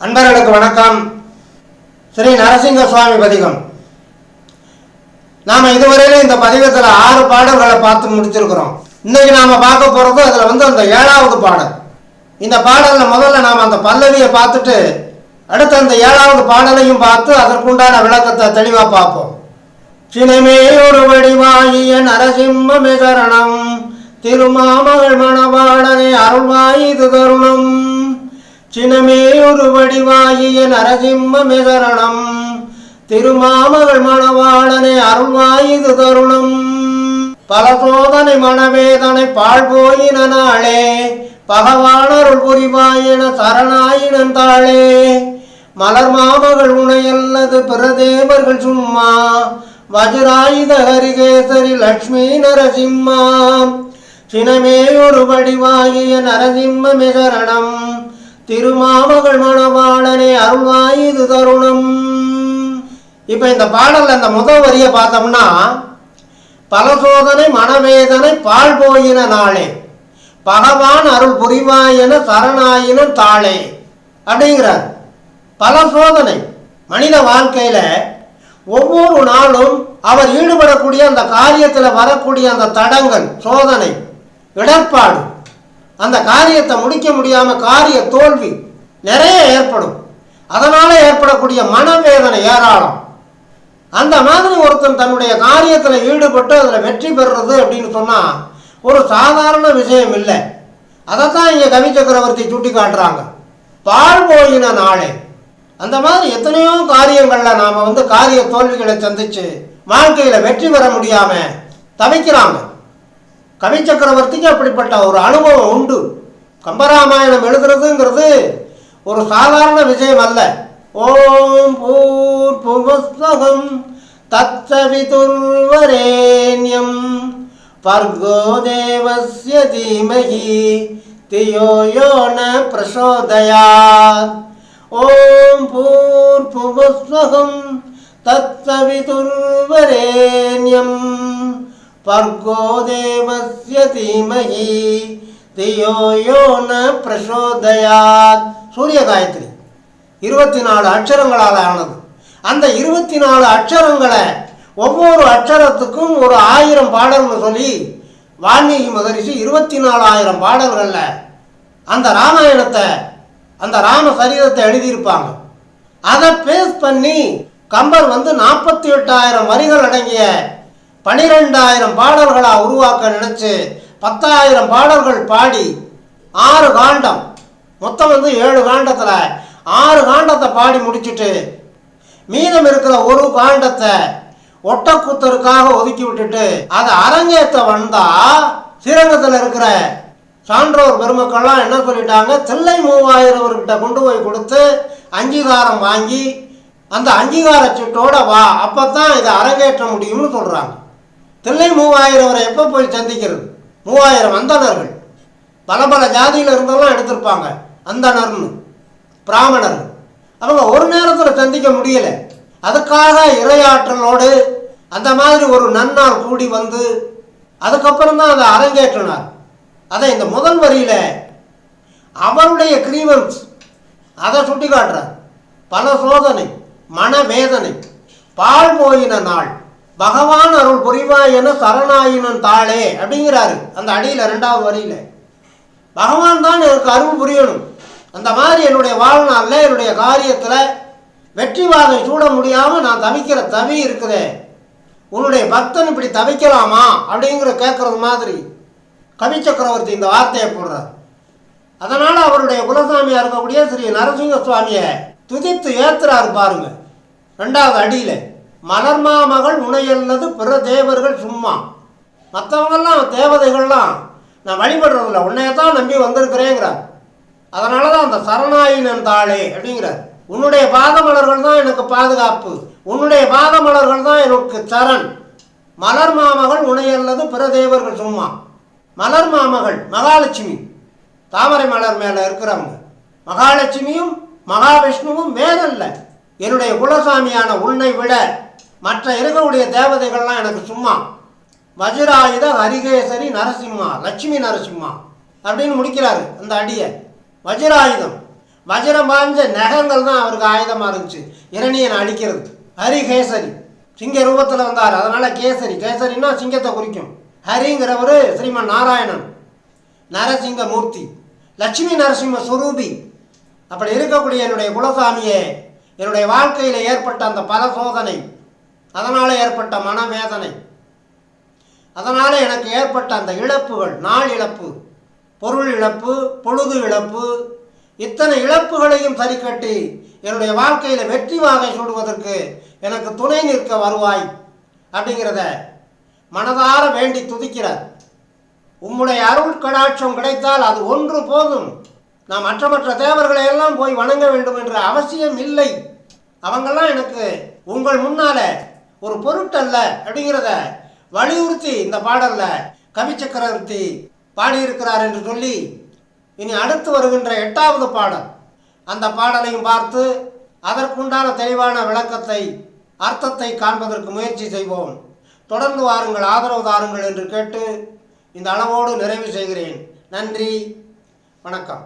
அன்பர்களுக்கு வணக்கம். ஸ்ரீ நரசிங்க சுவாமி பதிகம். நாம் இதுவரையிலும் இந்த பதிகத்தில் ஆறு பாடல்களை பார்த்து முடிச்சிருக்கிறோம். இன்னைக்கு நாம் பார்க்க போகிறது அதில் வந்து அந்த ஏழாவது பாடல். இந்த பாடலில் முதல்ல நாம் அந்த பல்லவியை பார்த்துட்டு அடுத்து அந்த ஏழாவது பாடலையும் பார்த்து அதற்குண்டான விளக்கத்தை தெளிவாக பார்ப்போம். சினமே ஒரு வடிவாயிய நரசிம்ம சரணம் திருமாமகள் மணவாளனே அருள்வாயி இது தருணம் சினமே ஒரு வடிவாகிய நரசிம்ம சரணம் திருமாமகள் மணவாளனை அருள்வாயுது தருணம். பல சோதனை மனவேதனை பாழ் போயின நாளே பகவானருள் புரிவாயின சரணாயினன் தாளே. மலர் மாமகள் உனையல்லது பிரதேவர்கள் சும்மா வஜ்ராயுத ஹரிகேசரி லக்ஷ்மி நரசிம்மா. சினமே ஒரு வடிவாகிய நரசிம்ம மிசரணம் திருமாமகள் மணவாளனே அருள்வாயுது தருணம். இப்போ இந்த பாடல்ல இந்த முதல் வரியை பார்த்தோம்னா பல சோதனை மனவேதனை பால் போயின நாளே பகவான் அருள் புரிவாயின சரணாயின தாளே அப்படிங்கிறார். பல சோதனை மனித வாழ்க்கையில ஒவ்வொரு நாளும் அவர் ஈடுபடக்கூடிய அந்த காரியத்தில் வரக்கூடிய அந்த தடங்கள் சோதனை இடர்பாடு அந்த காரியத்தை முடிக்க முடியாம காரிய தோல்வி நிறைய ஏற்படும். அதனால ஏற்படக்கூடிய மனவேதனை ஏராளம். அந்த மாதிரி ஒருத்தன் தன்னுடைய காரியத்தில் ஈடுபட்டு அதில் வெற்றி பெறுறது அப்படின்னு சொன்னால் ஒரு சாதாரண விஷயம் இல்லை. அதைத்தான் இங்கே கவி சக்கரவர்த்தி சுட்டி காட்டுறாங்க பால் போயின நாளே. அந்த மாதிரி எத்தனையோ காரியங்களில் நாம் வந்து காரிய தோல்விகளை சந்தித்து வாழ்க்கையில் வெற்றி பெற முடியாமல் தவிக்கிறாங்க. கவி சக்கரவர்த்திக்கு அப்படிப்பட்ட ஒரு அனுபவம் உண்டு. கம்பராமாயணம் எழுதுறதுங்கிறது ஒரு சாதாரண விஷயம் அல்ல. ஓம் பூர் புவஸ்வகம் தத்தவிதுர்வரேண்யம் பர்கோ தேவஸ்ய தீமகி தியோ யோ பிரசோதயாத் ஓம் பூர் புவஸ்வகம் தத்தவிதுர்வரேண்யம் பர்கோ தேவஸ்ய தீமஹி தியோ யோ ந பிரசோதயாத் சூரிய காயத்ரி இருபத்தி நாலு அக்ஷரங்களால் ஆனது அந்த இருபத்தி நாலு அக்ஷரங்களை ஒவ்வொரு அக்ஷரத்துக்கும் ஒரு ஆயிரம் பாடல்னு சொல்லி வால்மீகி மகரிஷி இருபத்தி நாலாயிரம் பாடல்களில் அந்த ராமாயணத்தை அந்த ராம சரிதத்தை எழுதியிருப்பாங்க அதை பேஸ் பண்ணி கம்பர் வந்து நாற்பத்தி எட்டாயிரம் வரிகள் அடங்கிய பனிரெண்டாயிரம் பாடல்களாக உருவாக்க நினச்சி பத்தாயிரம் பாடல்கள் பாடி ஆறு காண்டம். மொத்தம் வந்து ஏழு காண்டத்தில் ஆறு காண்டத்தை பாடி முடிச்சுட்டு மீதம் இருக்கிற ஒரு காண்டத்தை ஒட்டக்கூத்தருக்காக ஒதுக்கி விட்டுட்டு அதை அரங்கேற்ற வந்தா ஸ்ரீரங்கத்தில் இருக்கிற சான்றோர் பெருமக்கள்லாம் என்ன சொல்லிட்டாங்க? தில்லை மூவாயிரவர்கிட்ட கொண்டு போய் கொடுத்து அங்கீகாரம் வாங்கி அந்த அங்கீகார சீட்டோட வா அப்பதான் இதை அரங்கேற்ற முடியும்னு சொல்கிறாங்க தில்லை மூவாயிரவரை எப்போ போய் சந்திக்கிறது? மூவாயிரம் அந்தணர்கள். பல பல ஜாதியில் இருந்தெல்லாம் எடுத்திருப்பாங்க அந்தணர்னு பிராமணர். அவங்க ஒரு நேரத்தில் சந்திக்க முடியல. அதுக்காக இரையாற்றலோடு அந்த மாதிரி ஒரு நன்னாள் கூடி வந்து அதுக்கப்புறம் தான் அதை அரங்கேற்றினார். அதை இந்த முதல் வரியில் அவருடைய கிரீவன்ஸ் அதை சுட்டி காட்டுறார் பல சோதனை மனவேதனை பால் போயின நாள். பகவான் அருள் புரிவாய் என சரணாயினன் தாளே அப்படிங்கிறாரு. அந்த அடியில் ரெண்டாவது வரியில். பகவான் தான் எனக்கு அருள் புரியணும். அந்த மாதிரி என்னுடைய வாழ்நாளில் என்னுடைய காரியத்தில் வெற்றி வாகை சூட முடியாமல் நான் தவிக்கிற தவி இருக்குதே. உன்னுடைய பக்தன் இப்படி தவிக்கலாமா? அப்படிங்கிற கேட்குறது மாதிரி கவி சக்கரவர்த்தி இந்த வார்த்தையை போடுறார். அதனால் அவருடைய குலசாமியாக இருக்கக்கூடிய ஸ்ரீ நரசிங்க சுவாமியை துதித்து ஏத்துறாரு பாருங்க. ரெண்டாவது அடியில். மலர்மாமகள் உணையல்லது பிற தேவர்கள் சும்மா. மற்றவங்கெல்லாம் தேவதைகள்லாம் நான் வழிபடுறதில்ல. உன்னைய தான் நம்பி வந்திருக்கிறேங்கிறார். அதனால தான் அந்த சரணாயினன் தாளே அப்படிங்கிறார். உன்னுடைய பாதமலர்கள் தான் எனக்கு பாதுகாப்பு. உன்னுடைய பாதமலர்கள் தான் எனக்கு சரண். மலர் மாமகள் உணையல்லது பிற தேவர்கள் சும்மா. மலர் மாமகள் மகாலட்சுமி. தாமரை மலர் மேலே இருக்கிறவங்க. மகாலட்சுமியும் மகாவிஷ்ணுவும் வேறல்ல என்னுடைய குலசாமியான உன்னை விட மற்ற இருக்கக்கூடிய தேவதைகள்லாம் எனக்கு சும்மா வஜ்ராயுத ஹரிகேசரி நரசிம்மா லட்சுமி நரசிம்மா அப்படின்னு முடிக்கிறாரு அந்த அடியை. வஜ்ராயுதம். வஜ்ரம் பாய்ஞ்ச நகங்கள் தான் அவருக்கு ஆயுதமாக இருந்துச்சு. இரணியனை அடிக்கிறது. ஹரிகேசரி. சிங்க ரூபத்தில் வந்தார். அதனால் கேசரி. கேசரின்னா சிங்கத்தை குறிக்கும். ஹரிங்கிறவர் ஸ்ரீமன் நாராயணன். நரசிங்க மூர்த்தி லட்சுமி நரசிம்ம சுரூபி. அப்படி இருக்கக்கூடிய என்னுடைய குலசாமியே என்னுடைய வாழ்க்கையில் ஏற்பட்ட அந்த பல சோதனை. அதனால் ஏற்பட்ட மனவேதனை. அதனால் எனக்கு ஏற்பட்ட அந்த இழப்புகள் நாள் இழப்பு பொருள் இழப்பு பொழுது இழப்பு இத்தனை இழப்புகளையும் சரி கட்டி என்னுடைய வாழ்க்கையில் வெற்றி வாகை சூடுவதற்கு எனக்கு துணை நிற்க வருவாய் அப்படிங்கிறத மனதார வேண்டி துதிக்கிறார். உம்முடைய அருள் கடாட்சம் கிடைத்தால் அது ஒன்று போதும். நான் மற்ற மற்ற தேவர்களை எல்லாம் போய் வணங்க வேண்டும் என்ற அவசியம் இல்லை. அவங்கெல்லாம் எனக்கு உங்கள் முன்னால ஒரு பொருட்டல்ல அப்படிங்கிறத வலியுறுத்தி இந்த பாடலில் கவி சக்கரவர்த்தி பாடியிருக்கிறார் என்று சொல்லி இனி அடுத்து வருகின்ற எட்டாவது பாடல். அந்த பாடலையும் பார்த்து அதற்குண்டான தெளிவான விளக்கத்தை அர்த்தத்தை காண்பதற்கு முயற்சி செய்வோம். தொடர்ந்து வாருங்கள் ஆதரவு தாருங்கள் என்று கேட்டு இந்த அளவோடு நிறைவு செய்கிறேன். நன்றி வணக்கம்.